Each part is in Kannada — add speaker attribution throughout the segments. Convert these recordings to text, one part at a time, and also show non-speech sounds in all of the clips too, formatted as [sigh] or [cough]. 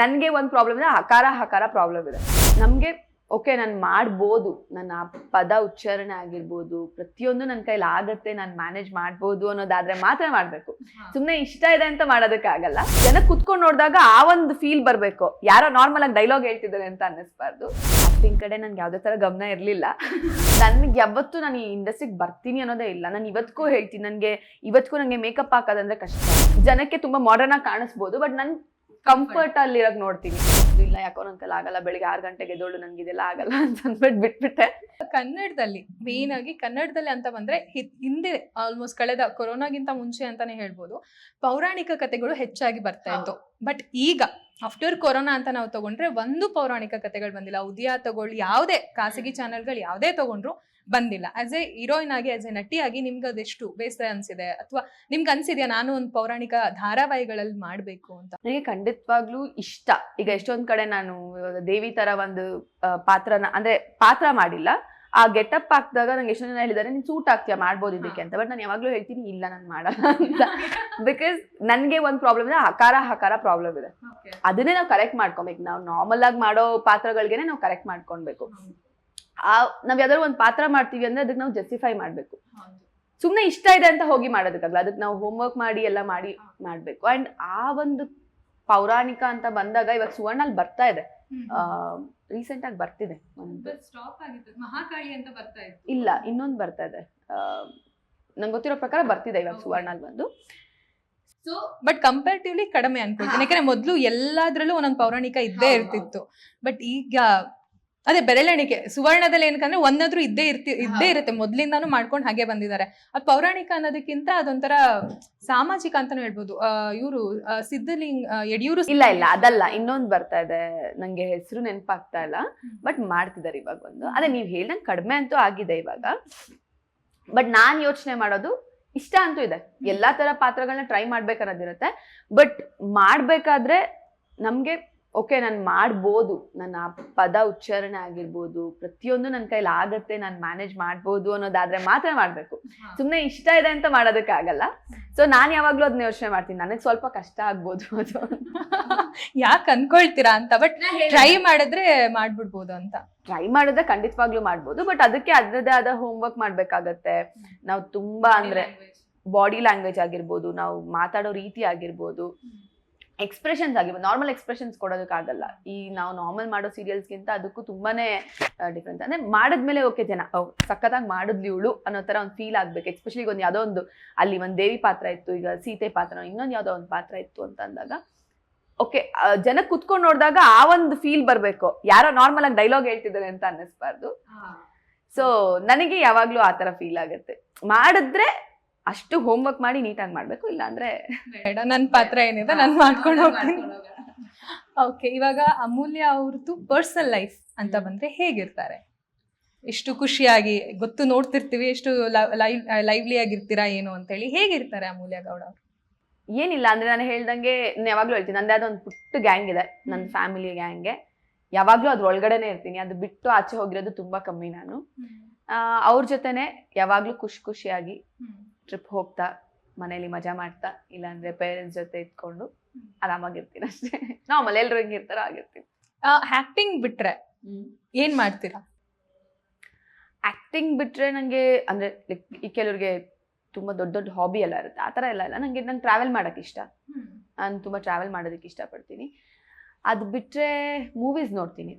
Speaker 1: ನನಗೆ ಒಂದು ಪ್ರಾಬ್ಲಮ್ ಇದೆ ಹಕಾರ ಹಕಾರ ಪ್ರಾಬ್ಲಮ್ ಇದೆ. ನಮಗೆ ಓಕೆ ನಾನು ಮಾಡ್ಬೋದು. ನನ್ನ ಪದ ಉಚ್ಚಾರಣೆ ಆಗಿರ್ಬೋದು ಪ್ರತಿಯೊಂದು ನನ್ನ ಕೈಲಿ ಆಗತ್ತೆ ನಾನು ಮ್ಯಾನೇಜ್ ಮಾಡ್ಬೋದು ಅನ್ನೋದಾದ್ರೆ ಮಾತ್ರ ಮಾಡಬೇಕು. ಸುಮ್ಮನೆ ಇಷ್ಟ ಇದೆ ಅಂತ ಮಾಡೋದಕ್ಕೆ ಆಗಲ್ಲ. ಜನ ಕುತ್ಕೊಂಡು ನೋಡಿದಾಗ ಆ ಒಂದು ಫೀಲ್ ಬರಬೇಕು. ಯಾರೋ ನಾರ್ಮಲ್ ಆಗಿ ಡೈಲಾಗ್ ಹೇಳ್ತಿದ್ದಾರೆ ಅಂತ ಅನ್ನಿಸ್ಬಾರ್ದು. ಆಕ್ಟಿಂಗ್ ಕಡೆ ನನ್ಗೆ ಯಾವುದೇ ಥರ ಗಮನ ಇರಲಿಲ್ಲ. ನನಗೆ ಯಾವತ್ತೂ ನಾನು ಈ ಇಂಡಸ್ಟ್ರಿಗೆ ಬರ್ತೀನಿ ಅನ್ನೋದೇ ಇಲ್ಲ. ನಾನು ಇವತ್ತಿಗೂ ಹೇಳ್ತೀನಿ. ನನಗೆ ಇವತ್ತಿಗೂ ನನಗೆ ಮೇಕಪ್ ಹಾಕೋದಂದ್ರೆ ಕಷ್ಟ. ಜನಕ್ಕೆ ತುಂಬ ಮಾಡರ್ನ್ ಆಗಿ ಕಾಣಿಸ್ಬೋದು ಬಟ್ ನನ್ ಕಂಫರ್ಟ್ ಅಲ್ಲಿ ಇರಕ್ ನೋಡ್ತೀನಿ. ಇಲ್ಲ ಯಾಕೋ ನನ್ ಕೈಲಿ ಆಗಲ್ಲ ಬೆಳಿಗ್ಗೆ ಆರು ಗಂಟೆಗೆ ಎದ್ದೋಳು ನನ್ಗೆ ಇದೆಲ್ಲ ಆಗಲ್ಲ ಅಂತ ಅಂದ್ಬಿಟ್ಟು ಬಿಟ್ಬಿಟ್ಟೆ.
Speaker 2: ಕನ್ನಡದಲ್ಲಿ ಮೇನ್ ಆಗಿ ಕನ್ನಡದಲ್ಲಿ ಅಂತ ಬಂದ್ರೆ ಹಿ- ಹಿಂದೆ ಆಲ್ಮೋಸ್ಟ್ ಕಳೆದ ಕೊರೋನಾಗಿಂತ ಮುಂಚೆ ಅಂತಾನೆ ಹೇಳ್ಬೋದು ಪೌರಾಣಿಕ ಕಥೆಗಳು ಹೆಚ್ಚಾಗಿ ಬರ್ತಾ ಇತ್ತು. ಬಟ್ ಈಗ ಆಫ್ಟರ್ ಕೊರೋನಾ ಅಂತ ನಾವು ತಗೊಂಡ್ರೆ ಒಂದು ಪೌರಾಣಿಕ ಕಥೆಗಳು ಬಂದಿಲ್ಲ. ಉದಯ ತಗೊಳ್ಳಿ ಯಾವುದೇ ಖಾಸಗಿ ಚಾನೆಲ್ಗಳು ಯಾವುದೇ ತಗೊಂಡ್ರು ಬಂದಿಲ್ಲ. ಆಸ್ ಎ ಹೀರೋಯಿನ್ ಆಗಿ ಆಸ್ ಎ ನಟಿಯಾಗಿ ನಿಮ್ಗೆ ಅದೆಷ್ಟು ಬೇಸರ ಅನ್ಸಿದೆ? ಅಥವಾ ನಿಮ್ಗೆ ಅನ್ಸಿದ್ಯಾ ನಾನು ಒಂದು ಪೌರಾಣಿಕ ಧಾರಾವಾಹಿಗಳಲ್ಲಿ ಮಾಡಬೇಕು ಅಂತ?
Speaker 1: ನನಗೆ ಖಂಡಿತವಾಗ್ಲೂ ಇಷ್ಟ. ಈಗ ಎಷ್ಟೊಂದ್ ಕಡೆ ನಾನು ದೇವಿ ತರ ಒಂದು ಪಾತ್ರನ ಅಂದ್ರೆ ಪಾತ್ರ ಮಾಡಿಲ್ಲ. ಆ ಗೆಟಪ್ ಹಾಕಿದಾಗ ನಂಗೆ ಎಷ್ಟೊಂದು ಜನ ಹೇಳಿದ್ದಾರೆ ನೀನ್ ಸೂಟ್ ಆಗ್ತೀಯಾ ಮಾಡ್ಬೋದು ಇದಕ್ಕೆ ಅಂತ. ಬಟ್ ನಾನು ಯಾವಾಗ್ಲೂ ಹೇಳ್ತೀನಿ ಇಲ್ಲ ನಾನು ಮಾಡಲ್ಲ ಅಂತ. ಬಿಕಾಸ್ ನನ್ಗೆ ಒಂದ್ ಪ್ರಾಬ್ಲಮ್ ಇದೆ ಹಕಾರ ಹಕಾರ ಪ್ರಾಬ್ಲಮ್ ಇದೆ. ಅದನ್ನೇ ನಾವು ಕರೆಕ್ಟ್ ಮಾಡ್ಕೊಬೇಕು. ನಾವು ನಾರ್ಮಲ್ ಆಗಿ ಮಾಡೋ ಪಾತ್ರಗಳಿಗೆ ನಾವು ಕರೆಕ್ಟ್ ಮಾಡ್ಕೊಳ್ಬೇಕು ಆ ನಾವ್ ಯಾವ್ದಾದ್ರು ಒಂದು ಪಾತ್ರ ಮಾಡ್ತೀವಿ ಅಂದ್ರೆ ಅದಕ್ಕೆ ನಾವು ಜಸ್ಟಿಫೈ ಮಾಡ್ಬೇಕು. ಸುಮ್ನೆ ಇಷ್ಟ ಇದೆ ಅಂತ ಹೋಗಿ ಮಾಡೋದಕ್ಕಾಗಲ್ಲ. ಅದಕ್ಕೆ ನಾವು ಹೋಮ್ವರ್ಕ್ ಮಾಡಿ ಎಲ್ಲ ಮಾಡಿ ಮಾಡ್ಬೇಕು. ಅಂಡ್ ಆ ಒಂದು ಪೌರಾಣಿಕ ಅಂತ ಬಂದಾಗ ಇವಾಗ ಸುವರ್ಣ ಅಲ್ಲಿ ಬರ್ತಾ ಇದೆ. ರೀಸೆಂಟ್ ಆಗಿ ಬರ್ತಿದೆ. ಒಂದು
Speaker 2: ಸ್ಟಾಪ್ ಆಗಿತ್ತು ಮಹಾಕಾಳಿ ಅಂತ ಬರ್ತಾ ಇತ್ತು.
Speaker 1: ಇಲ್ಲ ಇನ್ನೊಂದು ಬರ್ತಾ ಇದೆ. ನಂಗೆ ಗೊತ್ತಿರೋ ಪ್ರಕಾರ ಬರ್ತಿದೆ ಇವಾಗ ಸುವರ್ಣ ಅಲ್ಲಿ ಬಂದು.
Speaker 2: ಸೊ ಬಟ್ ಕಂಪೇರಿಟಿವ್ಲಿ ಕಡಿಮೆ ಅನ್ಕೊಳ್ತೀನಿ. ಯಾಕಂದ್ರೆ ಮೊದಲು ಎಲ್ಲಾದ್ರಲ್ಲೂ ಒಂದೊಂದು ಪೌರಾಣಿಕ ಇದ್ದೇ ಇರ್ತಿತ್ತು. ಬಟ್ ಈಗ ಅದೇ ಬೆರಳೆಣಿಕೆ ಸುವರ್ಣದಲ್ಲಿ ಏನಕ್ಕಂದ್ರೆ ಒಂದಾದ್ರೂ ಇದ್ದೇ ಇರ್ತಿ ಇದ್ದೇ ಇರುತ್ತೆ. ಮೊದ್ಲಿಂದಾನು ಮಾಡ್ಕೊಂಡು ಹಾಗೆ ಬಂದಿದ್ದಾರೆ. ಅದು ಪೌರಾಣಿಕ ಅನ್ನೋದಕ್ಕಿಂತ ಅದೊಂಥರ ಸಾಮಾಜಿಕ ಅಂತಾನು ಹೇಳ್ಬೋದು. ಇವರು ಸಿದ್ಧಲಿಂಗ್ ಯಡಿಯೂರು
Speaker 1: ಇಲ್ಲ ಇಲ್ಲ ಅದಲ್ಲ. ಇನ್ನೊಂದು ಬರ್ತಾ ಇದೆ. ನಂಗೆ ಹೆಸರು ನೆನಪಾಗ್ತಾ ಇಲ್ಲ. ಬಟ್ ಮಾಡ್ತಿದ್ದಾರೆ ಇವಾಗ ಒಂದು. ಅದೇ ನೀವು ಹೇಳ್ದಂಗೆ ಕಡಿಮೆ ಅಂತೂ ಆಗಿದೆ ಇವಾಗ. ಬಟ್ ನಾನ್ ಯೋಚನೆ ಮಾಡೋದು ಇಷ್ಟ ಅಂತೂ ಇದೆ. ಎಲ್ಲಾ ತರ ಪಾತ್ರಗಳನ್ನ ಟ್ರೈ ಮಾಡ್ಬೇಕನ್ನೋದಿರುತ್ತೆ. ಬಟ್ ಮಾಡ್ಬೇಕಾದ್ರೆ ನಮ್ಗೆ ಓಕೆ ನಾನು ಮಾಡ್ಬೋದು. ನನ್ನ ಪದ ಉಚ್ಚಾರಣೆ ಆಗಿರ್ಬೋದು ಪ್ರತಿಯೊಂದು ನನ್ನ ಕೈಲಿ ಆಗತ್ತೆ ನಾನು ಮ್ಯಾನೇಜ್ ಮಾಡ್ಬೋದು ಅನ್ನೋದಾದ್ರೆ ಮಾತ್ರ ಮಾಡ್ಬೇಕು. ಸುಮ್ಮನೆ ಇಷ್ಟ ಇದೆ ಅಂತ ಮಾಡೋದಕ್ಕಾಗಲ್ಲ. ಸೊ ನಾನು ಯಾವಾಗ್ಲೂ ಅದನ್ನ ಯೋಚನೆ ಮಾಡ್ತೀನಿ. ನನಗೆ ಸ್ವಲ್ಪ ಕಷ್ಟ ಆಗ್ಬೋದು ಅದು. [laughs]
Speaker 2: ಯಾಕೆ ಅನ್ಕೊಳ್ತೀರಾ ಅಂತ? ಬಟ್ ಟ್ರೈ ಮಾಡಿದ್ರೆ ಮಾಡ್ಬಿಡ್ಬೋದು ಅಂತ.
Speaker 1: ಟ್ರೈ ಮಾಡಿದ್ರೆ ಖಂಡಿತವಾಗ್ಲೂ ಮಾಡ್ಬೋದು. ಬಟ್ ಅದಕ್ಕೆ ಅದರದೇ ಆದ ಹೋಮ್ವರ್ಕ್ ಮಾಡ್ಬೇಕಾಗತ್ತೆ. ನಾವು ತುಂಬಾ ಅಂದ್ರೆ ಬಾಡಿ ಲ್ಯಾಂಗ್ವೇಜ್ ಆಗಿರ್ಬೋದು ನಾವು ಮಾತಾಡೋ ರೀತಿ ಆಗಿರ್ಬೋದು. ಎಕ್ಸ್ಪ್ರೆಷನ್ಸ್ ಆಗಿ ನಾರ್ಮಲ್ ಎಕ್ಸ್ಪ್ರೆಷನ್ಸ್ ಕೊಡೋದಕ್ಕಾಗಲ್ಲ ಈ ನಾವು ನಾರ್ಮಲ್ ಮಾಡೋ ಸೀರಿಯಲ್ಸ್ಗಿಂತ ಅದಕ್ಕೂ ತುಂಬಾನೇ ಡಿಫ್ರೆನ್ಸ್ ಅಂದ್ರೆ ಮಾಡಿದ್ಮೇಲೆ ಓಕೆ ಜನ. ಸಕ್ಕತ್ತಾಗಿ ಸಖತ್ತಾಗಿ ಮಾಡಿದ್ಲಿ ಇವಳು ಅನ್ನೋ ತರ ಒಂದು ಫೀಲ್ ಆಗ್ಬೇಕು. ಎಸ್ಪೆಷಲಿ ಒಂದು ಯಾವುದೋ ಒಂದು ಅಲ್ಲಿ ಒಂದು ದೇವಿ ಪಾತ್ರ ಇತ್ತು ಈಗ ಸೀತೆ ಪಾತ್ರ ಇನ್ನೊಂದು ಯಾವುದೋ ಒಂದು ಪಾತ್ರ ಇತ್ತು ಅಂತ ಅಂದಾಗ ಓಕೆ ಜನ ಕುತ್ಕೊಂಡು ನೋಡಿದಾಗ ಆ ಒಂದು ಫೀಲ್ ಬರಬೇಕು. ಯಾರೋ ನಾರ್ಮಲ್ ಆಗಿ ಡೈಲಾಗ್ ಹೇಳ್ತಿದ್ದಾರೆ ಅಂತ ಅನ್ನಿಸ್ಬಾರ್ದು. ಸೊ ನನಗೆ ಯಾವಾಗಲೂ ಆ ತರ ಫೀಲ್ ಆಗುತ್ತೆ. ಮಾಡಿದ್ರೆ ಅಷ್ಟು ಹೋಮ್ವರ್ಕ್ ಮಾಡಿ ನೀಟಾಗಿ ಮಾಡಬೇಕು ಇಲ್ಲ ಅಂದ್ರೆ
Speaker 2: ಬೇಡ ನನ್ನ ಪಾತ್ರ ಏನಿದೆ ನಾನು ಮಾಡ್ಕೊಂಡು ಹೋಗ್ತೀನಿ. ಓಕೆ ಇವಾಗ ಅಮೂಲ್ಯ ಅವ್ರದ್ದು ಪರ್ಸನಲ್ ಲೈಫ್ ಅಂತ ಬಂದ್ರೆ ಹೇಗಿರ್ತಾರೆ? ಎಷ್ಟು ಖುಷಿಯಾಗಿ ಗೊತ್ತು ನೋಡ್ತಿರ್ತೀವಿ ಎಷ್ಟು ಲೈವ್ ಲೈವ್ಲಿ ಆಗಿರ್ತೀರಾ ಏನು ಅಂತೇಳಿ ಹೇಗಿರ್ತಾರೆ ಅಮೂಲ್ಯ ಗೌಡ ಅವರು?
Speaker 1: ಏನಿಲ್ಲ ಅಂದ್ರೆ ನಾನು ಹೇಳ್ದಂಗೆ ಯಾವಾಗಲೂ ಹೇಳ್ತೀನಿ ನಂದೇ ಅದೊಂದು ಒಂದು ಪುಟ್ಟ ಗ್ಯಾಂಗ್ ಇದೆ ನನ್ನ ಫ್ಯಾಮಿಲಿ ಗ್ಯಾಂಗ್ಗೆ ಯಾವಾಗ್ಲೂ ಅದ್ರ ಒಳಗಡೆನೆ ಇರ್ತೀನಿ ಅದು ಬಿಟ್ಟು ಆಚೆ ಹೋಗಿರೋದು ತುಂಬಾ ಕಮ್ಮಿ ನಾನು. ಅವ್ರ ಜೊತೆನೆ ಯಾವಾಗ್ಲೂ ಖುಷಿ ಖುಷಿಯಾಗಿ ಟ್ರಿಪ್ ಹೋಗ್ತಾ ಮನೇಲಿ ಮಜಾ ಮಾಡ್ತಾ ಇಲ್ಲಾಂದ್ರೆ ಪೇರೆಂಟ್ಸ್ ಜೊತೆ ಇದ್ಕೊಂಡು ಆರಾಮಾಗಿರ್ತೀನಿ ಅಷ್ಟೇ. ನಾರ್ಮಲ್ ಎಲ್ರು ಹೆಂಗಿರ್ತಾರೋ ಆಗಿರ್ತೀನಿ
Speaker 2: ಆಕ್ಟಿಂಗ್ ಬಿಟ್ರೆ ಏನ್ ಮಾಡ್ತೀರಾ?
Speaker 1: ಆಕ್ಟಿಂಗ್ ಬಿಟ್ರೆ ನಂಗೆ ಅಂದ್ರೆ ಲೈಕ್ ಈ ಕೆಲವ್ರಿಗೆ ತುಂಬಾ ದೊಡ್ಡ ದೊಡ್ಡ ಹಾಬಿ ಎಲ್ಲ ಇರುತ್ತೆ. ಆ ಥರ ಎಲ್ಲ ಇಲ್ಲ. ನನಗೆ ನಂಗೆ ಟ್ರಾವೆಲ್ ಮಾಡೋಕೆ ಇಷ್ಟ. ನಾನು ತುಂಬ ಟ್ರಾವೆಲ್ ಮಾಡೋದಕ್ಕೆ ಇಷ್ಟಪಡ್ತೀನಿ. ಅದು ಬಿಟ್ಟರೆ ಮೂವೀಸ್ ನೋಡ್ತೀನಿ.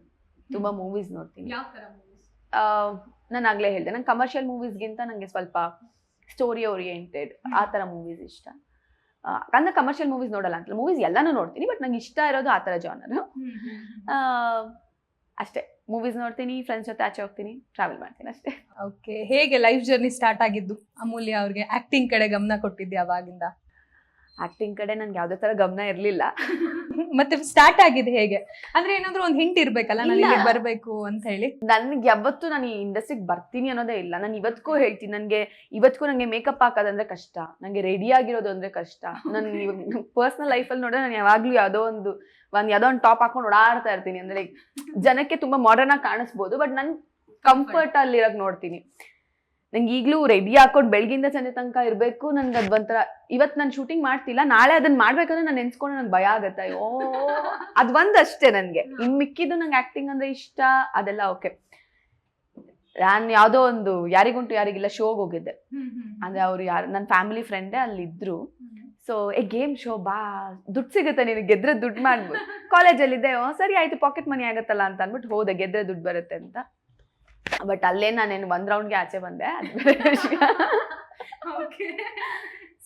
Speaker 1: ತುಂಬಾ ಮೂವೀಸ್ ನೋಡ್ತೀನಿ. ನಾನು ಆಗಲೇ ಹೇಳಿದೆ. ನಂಗೆ ಕಮರ್ಷಿಯಲ್ ಮೂವೀಸ್ಗಿಂತ ನನಗೆ ಸ್ವಲ್ಪ ಸ್ಟೋರಿ ಓರಿಯೆಂಟೆಡ್ ಆ ಥರ ಮೂವೀಸ್ ಇಷ್ಟ. ಅಂದ್ರೆ ಕಮರ್ಷಿಯಲ್ ಮೂವೀಸ್ ನೋಡಲ್ಲ ಅಂತ. ಮೂವೀಸ್ ಎಲ್ಲಾನು ನೋಡ್ತೀನಿ ಬಟ್ ನಂಗೆ ಇಷ್ಟ ಇರೋದು ಆ ಥರ ಜಾನರ್ ಅಷ್ಟೇ. ಮೂವೀಸ್ ನೋಡ್ತೀನಿ ಫ್ರೆಂಡ್ಸ್ ಜೊತೆ ಆಚೆ ಹೋಗ್ತೀನಿ ಟ್ರಾವೆಲ್ ಮಾಡ್ತೀನಿ ಅಷ್ಟೇ.
Speaker 2: ಓಕೆ ಹೇಗೆ ಲೈಫ್ ಜರ್ನಿ ಸ್ಟಾರ್ಟ್ ಆಗಿದ್ದು? ಅಮೂಲ್ಯ ಅವ್ರಿಗೆ ಆ್ಯಕ್ಟಿಂಗ್ ಕಡೆ ಗಮನ ಕೊಟ್ಟಿದ್ದೆ ಅವಾಗಿಂದ.
Speaker 1: ಆ್ಯಕ್ಟಿಂಗ್ ಕಡೆ ನನ್ಗೆ ಯಾವುದೇ ಥರ ಗಮನ ಇರಲಿಲ್ಲ.
Speaker 2: ಮತ್ತೆ ಸ್ಟಾರ್ಟ್ ಆಗಿದೆ ಹೇಗೆ? ಅಂದ್ರೆ ಏನಾದ್ರು ಒಂದ್ ಹಿಂಟ್ ಇರ್ಬೇಕಲ್ಲ ನಾನು
Speaker 1: ಇಲ್ಲ.
Speaker 2: ಇಲ್ಲಿಗೆ ಬರ್ಬೇಕು ಅಂತ ಹೇಳಿ?
Speaker 1: ನನ್ಗೆ ಯಾವತ್ತೂ ನಾನು ಈ ಇಂಡಸ್ಟ್ರಿಗೆ ಬರ್ತೀನಿ ಅನ್ನೋದೇ ಇಲ್ಲ. ನಾನು ಇವತ್ತಿಗೂ ಹೇಳ್ತೀನಿ ನನಗೆ ಇವತ್ತಿಗೂ ನನಗೆ ಮೇಕಪ್ ಹಾಕೋದಂದ್ರೆ ಕಷ್ಟ. ನನಗೆ ರೆಡಿ ಆಗಿರೋದು ಅಂದ್ರೆ ಕಷ್ಟ. ನನ್ನ ಪರ್ಸನಲ್ ಲೈಫ್ ಅಲ್ಲಿ ನೋಡಿದ್ರೆ ನಾನು ಯಾವಾಗ್ಲೂ ಯಾವುದೋ ಒಂದು ಒಂದು ಯಾವ್ದೋ ಒಂದು ಟಾಪ್ ಹಾಕೊಂಡು ಓಡಾಡ್ತಾ ಇರ್ತೀನಿ. ಅಂದ್ರೆ ಲೈಕ್ ಜನಕ್ಕೆ ತುಂಬಾ ಮಾಡರ್ನ್ ಆಗಿ ಕಾಣಿಸ್ಬೋದು ಬಟ್ ನನ್ ಕಂಫರ್ಟ್ ಅಲ್ಲಿ ಇರೋಕ್ ನೋಡ್ತೀನಿ. ನಂಗೆ ಈಗಲೂ ರೆಡಿ ಹಾಕೊಂಡು ಬೆಳಗಿಂದ ಸಂಜೆ ತನಕ ಇರಬೇಕು. ನನ್ಗೆ ಅದು ಒಂಥರ ಇವತ್ತು ನಾನು ಶೂಟಿಂಗ್ ಮಾಡ್ತಿಲ್ಲ ನಾಳೆ ಅದನ್ನ ಮಾಡಬೇಕಂದ್ರೆ ನಾನು ನೆನ್ಸ್ಕೊಂಡು ನಂಗೆ ಭಯ ಆಗತ್ತೆ. ಅಯ್ಯೋ ಅದು ಒಂದು ಅಷ್ಟೇ ನನಗೆ ಇನ್ನು ಮಿಕ್ಕಿದ್ದು ನಂಗೆ ಆ್ಯಕ್ಟಿಂಗ್ ಅಂದ್ರೆ ಇಷ್ಟ ಅದೆಲ್ಲ ಓಕೆ ನಾನು ಯಾವುದೋ ಒಂದು ಯಾರಿಗುಂಟು ಯಾರಿಗಿಲ್ಲ ಶೋಗೆ ಹೋಗಿದ್ದೆ. ಅಂದ್ರೆ ಅವ್ರು ಯಾರು ನನ್ನ ಫ್ಯಾಮಿಲಿ ಫ್ರೆಂಡೇ ಅಲ್ಲಿದ್ದರು ಸೊ ಏ ಗೇಮ್ ಶೋ ಬಾ ದುಡ್ಡು ಸಿಗುತ್ತೆ ನಿನಗೆ ಗೆದ್ರೆ ದುಡ್ಡು ಮಾಡ್ಬೋದು. [laughs] ಕಾಲೇಜಲ್ಲಿದ್ದೆ ಸರಿ ಆಯ್ತು ಪಾಕೆಟ್ ಮನಿ ಆಗುತ್ತಲ್ಲ ಅಂತ ಅಂದ್ಬಿಟ್ಟು ಹೋದೆ ಗೆದ್ರೆ ದುಡ್ಡು ಬರುತ್ತೆ ಅಂತ. ಬಟ್ ಅಲ್ಲೇ ನಾನೇನು ಒಂದ್ ರೌಂಡ್ಗೆ ಆಚೆ ಬಂದೆ.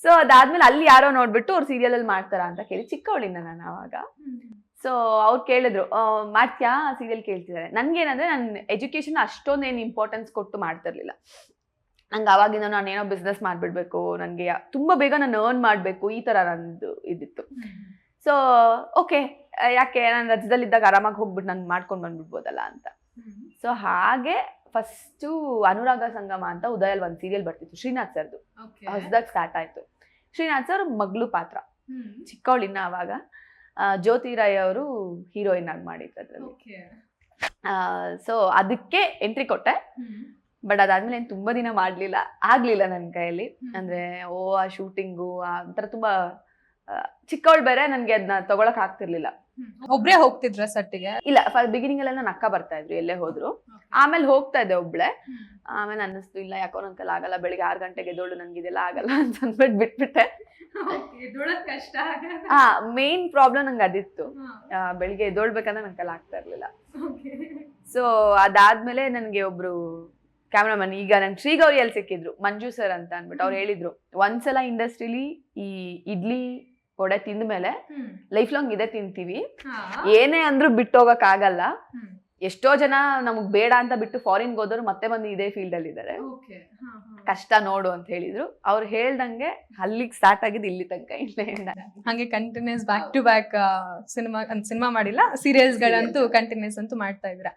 Speaker 1: ಸೊ [laughs] ಅದಾದ್ಮೇಲೆ ಅಲ್ಲಿ ಯಾರೋ ನೋಡ್ಬಿಟ್ಟು ಅವ್ರು ಸೀರಿಯಲ್ ಅಲ್ಲಿ ಮಾಡ್ತಾರ ಅಂತ ಕೇಳಿ ಚಿಕ್ಕವಳಿಂದ ನಾನು ಅವಾಗ ಸೊ ಅವ್ರು ಕೇಳಿದ್ರು ಮಾಡ್ತ್ಯಾ? ಸೀರಿಯಲ್ ಕೇಳ್ತಿದ್ದಾರೆ ನನ್ಗೇನಂದ್ರೆ ನನ್ನ ಎಜುಕೇಶನ್ ಅಷ್ಟೊಂದೇನು ಇಂಪಾರ್ಟೆನ್ಸ್ ಕೊಟ್ಟು ಮಾಡ್ತಿರ್ಲಿಲ್ಲ. ನಂಗೆ ಅವಾಗಿಂದ ನಾನು ಏನೋ ಬಿಸ್ನೆಸ್ ಮಾಡಿಬಿಡ್ಬೇಕು ನನಗೆ ತುಂಬಾ ಬೇಗ ನಾನು ಅರ್ನ್ ಮಾಡಬೇಕು ಈ ತರ ನಂದು ಇದಿತ್ತು. ಸೊ ಓಕೆ ಯಾಕೆ? ನಾನು ರಜದಲ್ಲಿದ್ದಾಗ ಆರಾಮಾಗಿ ಹೋಗ್ಬಿಟ್ಟು ನಾನು ಮಾಡ್ಕೊಂಡು ಬಂದ್ಬಿಡ್ಬೋದಲ್ಲ ಅಂತ. ಸೊ ಹಾಗೆ ಫಸ್ಟು ಅನುರಾಗ ಸಂಗಮ ಅಂತ ಉದಯಲ್ ಒಂದು ಸೀರಿಯಲ್ ಬರ್ತಿತ್ತು ಶ್ರೀನಾಥ್ ಸರ್ದು. ಹೊಸದಾಗಿ ಸ್ಟಾರ್ಟ್ ಆಯಿತು. ಶ್ರೀನಾಥ್ ಸರ್ ಮಗಳು ಪಾತ್ರ. ಚಿಕ್ಕವಳಿನ್ನ ಅವಾಗ. ಆವಾಗ ಜ್ಯೋತಿ ರಾಯ್ ಅವರು ಹೀರೋಯಿನ್ ಆಗಿ ಮಾಡಿದ್ರು ಅದರಲ್ಲಿ ಸೊ ಅದಕ್ಕೆ ಎಂಟ್ರಿ ಕೊಟ್ಟೆ. ಬಟ್ ಅದಾದ್ಮೇಲೆ ಏನು ತುಂಬ ದಿನ ಮಾಡಲಿಲ್ಲ ಆಗಲಿಲ್ಲ ನನ್ನ ಕೈಯಲ್ಲಿ. ಅಂದರೆ ಓ ಆ ಶೂಟಿಂಗು ಆ ಒಂಥರ ತುಂಬ ಚಿಕ್ಕವಳು ಬೇರೆ ನನಗೆ ಅದನ್ನ ತೊಗೊಳಕ್ಕೆ ಆಗ್ತಿರ್ಲಿಲ್ಲ.
Speaker 2: ಒಬ್ರೇ ಹೋಗ್ತಿದ್ರ ಸಟ್ಟಿಗೆ?
Speaker 1: ಇಲ್ಲ ಬಿಗಿನಿಂಗ್ ಎಲ್ಲ ನನ್ನ ಅಕ್ಕ ಬರ್ತಾ ಇದ್ರು ಎಲ್ಲೇ ಹೋದ್ರು. ಆಮೇಲೆ ಹೋಗ್ತಾ ಇದ್ದೆ ಒಬ್ಳೆ. ಆಮೇಲೆ ಅನ್ನಿಸ್ತು ಇಲ್ಲ ಯಾಕೋ ನನ್ ಕೈಲಿ ಆಗಲ್ಲ ಬೆಳಿಗ್ಗೆ ಆರು ಗಂಟೆಗೆ ಎದ್ದೋಳು ನನ್ಗೆ ಇದೆಲ್ಲ ಆಗಲ್ಲ [laughs] ಅಂತ ಅಂದ್ಬಿಟ್ಟು ಬಿಟ್ಬಿಟ್ಟೆ.
Speaker 2: ಕಷ್ಟ
Speaker 1: ಹಾ ಮೇನ್ ಪ್ರಾಬ್ಲಮ್ ನಂಗೆ ಅದಿತ್ತು. ಬೆಳಿಗ್ಗೆ ಎದ್ದೋಳ್ಬೇಕಂದ್ರೆ ನನ್ ಕೈಲಿ ಆಗ್ತಾ ಇರ್ಲಿಲ್ಲ. ಸೊ ಅದಾದ್ಮೇಲೆ ನನಗೆ ಒಬ್ರು ಕ್ಯಾಮ್ರಾಮನ್ ಈಗ ನನ್ ಶ್ರೀಗೌರಿಯಲ್ಲಿ ಸಿಕ್ಕಿದ್ರು ಮಂಜು ಸರ್ ಅಂತ ಅಂದ್ಬಿಟ್ಟು ಅವ್ರು ಹೇಳಿದ್ರು ಒಂದ್ಸಲ ಇಂಡಸ್ಟ್ರಿಲಿ ಈ ಇಡ್ಲಿ ವಡೆ ತಿಂದ ಮೇಲೆ ಲೈಫ್ ಲಾಂಗ್ ಇದೇ ತಿಂತೀವಿ. ಏನೇ ಅಂದ್ರೂ ಬಿಟ್ಟು ಹೋಗಕ್ ಆಗಲ್ಲ. ಎಷ್ಟೋ ಜನ ನಮಗ್ ಬೇಡ ಅಂತ ಬಿಟ್ಟು ಫಾರಿನ್ಗೆ ಹೋದವರು ಮತ್ತೆ ಬಂದು ಇದೇ ಫೀಲ್ಡ್ ಅಲ್ಲಿ ಇದ್ದಾರೆ ಕಷ್ಟ ನೋಡು ಅಂತ ಹೇಳಿದ್ರು. ಅವ್ರು ಹೇಳ್ದಂಗೆ ಅಲ್ಲಿಗೆ ಸ್ಟಾರ್ಟ್ ಆಗಿದ್ ಇಲ್ಲಿ ತನಕ ಇಲ್ಲಿಂದ
Speaker 2: ಹಂಗೆ continues back to back cinema cinema ಮಾಡಿಲ್ಲ ಸೀರಿಯಲ್ಸ್ ಗಳಂತೂ ಕಂಟಿನ್ಯೂಸ್ ಅಂತೂ ಮಾಡ್ತಾ ಇದ್ರ